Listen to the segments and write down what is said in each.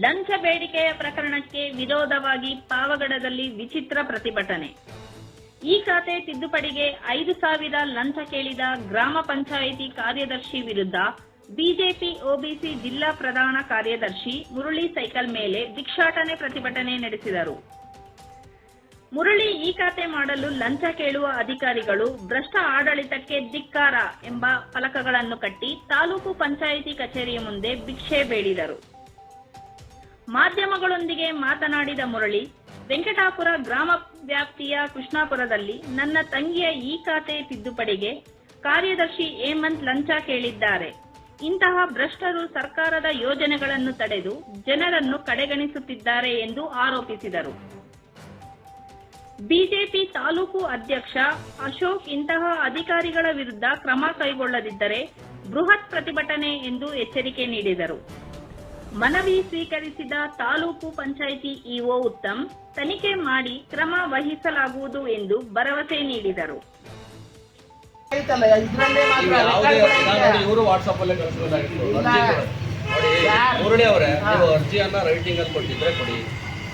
ಲಂಚ ಬೇಡಿಕೆಯ ಪ್ರಕರಣಕ್ಕೆ ವಿರೋಧವಾಗಿ ಪಾವಗಡದಲ್ಲಿ ವಿಚಿತ್ರ ಪ್ರತಿಭಟನೆ. ಈ ಖಾತೆ ತಿದ್ದುಪಡಿಗೆ ಐದು ಸಾವಿರ ಲಂಚ ಕೇಳಿದ ಗ್ರಾಮ ಪಂಚಾಯಿತಿ ಕಾರ್ಯದರ್ಶಿ ವಿರುದ್ಧ ಬಿಜೆಪಿ, ಒಬಿಸಿ ಜಿಲ್ಲಾ ಪ್ರಧಾನ ಕಾರ್ಯದರ್ಶಿ ಮುರಳಿ ಸೈಕಲ್ ಮೇಲೆ ಭಿಕ್ಷಾಟನೆ ಪ್ರತಿಭಟನೆ ನಡೆಸಿದರು. ಮುರಳಿ ಈ ಖಾತೆ ಮಾಡಲು ಲಂಚ ಕೇಳುವ ಅಧಿಕಾರಿಗಳು ಭ್ರಷ್ಟ ಆಡಳಿತಕ್ಕೆ ಧಿಕ್ಕಾರ ಎಂಬ ಫಲಕಗಳನ್ನು ಕಟ್ಟಿ ತಾಲೂಕು ಪಂಚಾಯಿತಿ ಕಚೇರಿಯ ಮುಂದೆ ಭಿಕ್ಷೆ ಬೇಡಿದರು. ಮಾಧ್ಯಮಗಳೊಂದಿಗೆ ಮಾತನಾಡಿದ ಮುರಳಿ, ವೆಂಕಟಾಪುರ ಗ್ರಾಮ ವ್ಯಾಪ್ತಿಯ ಕೃಷ್ಣಾಪುರದಲ್ಲಿ ನನ್ನ ತಂಗಿಯ ಈ ಖಾತೆ ತಿದ್ದುಪಡಿಗೆ ಕಾರ್ಯದರ್ಶಿ ಹೇಮಂತ್ ಲಂಚ ಕೇಳಿದ್ದಾರೆ. ಇಂತಹ ಭ್ರಷ್ಟರು ಸರ್ಕಾರದ ಯೋಜನೆಗಳನ್ನು ತಡೆದು ಜನರನ್ನು ಕಡೆಗಣಿಸುತ್ತಿದ್ದಾರೆ ಎಂದು ಆರೋಪಿಸಿದರು. ಬಿಜೆಪಿ ತಾಲೂಕು ಅಧ್ಯಕ್ಷ ಅಶೋಕ್ ಇಂತಹ ಅಧಿಕಾರಿಗಳ ವಿರುದ್ಧ ಕ್ರಮ ಕೈಗೊಳ್ಳದಿದ್ದರೆ ಬೃಹತ್ ಪ್ರತಿಭಟನೆ ಎಂದು ಎಚ್ಚರಿಕೆ ನೀಡಿದರು. ಮನವಿ ಸ್ವೀಕರಿಸಿದ ತಾಲೂಕು ಪಂಚಾಯಿತಿ ಇಒ ಉತ್ತಮ್ ತನಿಖೆ ಮಾಡಿ ಕ್ರಮ ವಹಿಸಲಾಗುವುದು ಎಂದು ಭರವಸೆ ನೀಡಿದರು. ಇವರು ವಾಟ್ಸಪ್ ಅಲ್ಲೇ? ಮುರಳಿ ಅವರೇ. ನೀವು ಅರ್ಜಿಯನ್ನ ರೈಟಿಂಗ್ ಅಲ್ಲಿ ಕೊಟ್ಟಿದ್ರೆ ಕೊಡಿ.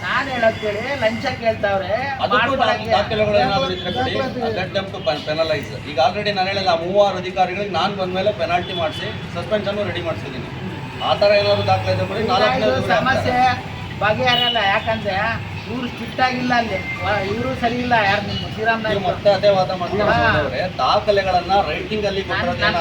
ನಾನ್ ಹೇಳೋದ್ ಕೇಳಿ ಲಂಚ ಕೇಳ್ತಾವ್ರೆ ಅದಕ್ಕೂ ಮಾಡ್ಕೊಳಕ್ಕೆ. ದಾಖಲೆಗಳು ಏನಾದ್ರು ಇದ್ರೆ ಕೊಡಿ. ಲೆಟ್ ದಮ್ ಟು ಪೆನಲೈಸ್ ಈಗ ಆಲ್ರೆಡಿ ನಾನು ಹೇಳಿಲ್ಲ ಮೂವಾರು ಅಧಿಕಾರಿಗಳಿಗೆ ನಾನು ಬಂದ್ಮೇಲೆ ಪೆನಾಲ್ಟಿ ಮಾಡಿಸಿ ಸಸ್ಪೆನ್ಷನ್ ರೆಡಿ ಮಾಡಿಸಿದ್ದೀನಿ. ಆ ಥರ ಏನಾದ್ರು ದಾಖಲೆ ಇದ್ರೆ ಕೊಡಿ ಇದು ದಿನ ಸಮಸ್ಯೆ ಬಗೆಹರಲ್ಲ ಯಾಕಂದ್ರೆ ಇವ್ರು ಸ್ಟ್ರಿಕ್ಟ್ ಆಗಿಲ್ಲ ಅಲ್ಲಿ ಇವರು ಸರಿ ಇಲ್ಲ ಯಾರು ನಿಮ್ಮ ಶ್ರೀರಾಮ್ ನಾಯ್ಕ ಮತ್ತೆ ಅದೇ ವಾದ ಮಾಡ್ತಾರೆ. ದಾಖಲೆಗಳನ್ನ ರೈಟಿಂಗ್ ಅಲ್ಲಿ ಕೊಡ್ತೀನಿ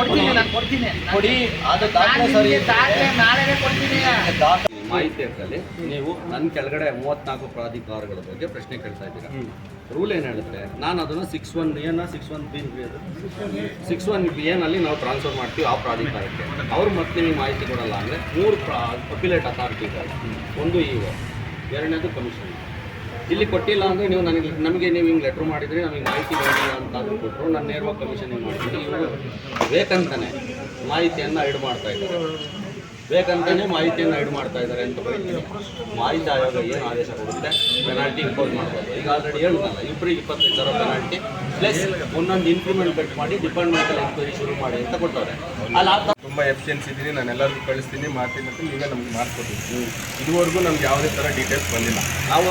ಕೊಡಿ. ನಾನು ಕೊಡ್ತೀನಿ ಕೊಡಿ ಅದು ದಾಖಲೆ ಸರಿ ದಾಖಲೆ ನಾಳೆನೇ ಕೊಡ್ತೀನಿ. ದಾಖಲೆ ಮಾಹಿತಿ ಇರ್ತಲ್ಲಿ ನೀವು ನನ್ನ ಕೆಳಗಡೆ ಮೂವತ್ನಾಲ್ಕು ಪ್ರಾಧಿಕಾರಗಳ ಬಗ್ಗೆ ಪ್ರಶ್ನೆ ಕೇಳ್ತಾ ಇದ್ದೀರಾ. ರೂಲ್ ಏನು ಹೇಳುತ್ತೆ ನಾನು ಅದನ್ನು ಸಿಕ್ಸ್ ಒನ್ ಏನ six one B six one B ಏನಲ್ಲಿ ನಾವು ಟ್ರಾನ್ಸ್ಫರ್ ಮಾಡ್ತೀವಿ ಆ ಪ್ರಾಧಿಕಾರಕ್ಕೆ. ಅವ್ರು ಮತ್ತೆ ನಿಮಗೆ ಮಾಹಿತಿ ಕೊಡಲ್ಲ ಅಂದರೆ ಮೂರು ಪ್ರಾ ಅಥಾರಿಟಿ ಇದೆ ಒಂದು ಇ ಒ ಎರಡನೇದು ಕಮಿಷನ್ ಇಲ್ಲಿ ಕೊಟ್ಟಿಲ್ಲ ಅಂದರೆ ನೀವು ನನಗೆ ನಮಗೆ ನೀವು ಹಿಂಗೆ ಲೆಟ್ರ್ ಮಾಡಿದರೆ ನಮಗೆ ಮಾಹಿತಿ ಬೇಕಿಲ್ಲ ಅಂತ ಕೊಟ್ಟರು ನಾನು ನೇರವಾಗಿ ಕಮಿಷನ್ ಮಾಡ್ತೀನಿ ಇವರು ಬೇಕಂತಾನೆ ಮಾಹಿತಿಯನ್ನು ಐಡ್ ಮಾಡ್ತಾ ಇದ್ದಾರೆ. ಬೇಕಂತಾನೆ ಮಾಹಿತಿಯನ್ನು ಐಡ್ ಮಾಡ್ತಾ ಇದ್ದಾರೆ ಅಂತ ಮಾಹಿತಿ ಆಯೋಗ ಏನು ಆದೇಶ ಕೊಡುತ್ತೆ ಪೆನಾಲ್ಟಿ ಇಂಪೋಸ್ ಮಾಡ್ಬೋದು. ಈಗ ಆಲ್ರೆಡಿ ಹೇಳಿದ್ನಲ್ಲ ಇಬ್ಬರಿಗೆ ಇಪ್ಪತ್ತೈದು ಸಾವಿರ ಪೆನಾಲ್ಟಿ ಪ್ಲಸ್ ಒಂದೊಂದು ಇಂಪ್ಲಿಮೆಂಟ್ ಕಟ್ ಮಾಡಿ ಡಿಪಾರ್ಟ್ಮೆಂಟಲ್ ಎಂಕ್ವೈರಿ ಶುರು ಮಾಡಿ ಅಂತ ಕೊಟ್ಟವ್ರೆ ಅಲ್ಲಿ ಆ ತುಂಬ ಎಫಿಷಿಯನ್ಸಿ ಇದ್ದೀನಿ ನಾನು ಎಲ್ಲರಿಗೂ ಕಳಿಸ್ತೀನಿ ಮಾಡ್ತೀನಿ ಅಂತ ನೀವೇ ನಮ್ಗೆ ಮಾಡ್ಕೊಡ್ತೀನಿ ಇದುವರೆಗೂ ನಮ್ಗೆ ಯಾವುದೇ ಥರ ಡೀಟೇಲ್ಸ್ ಬಂದಿಲ್ಲ. ನಾವು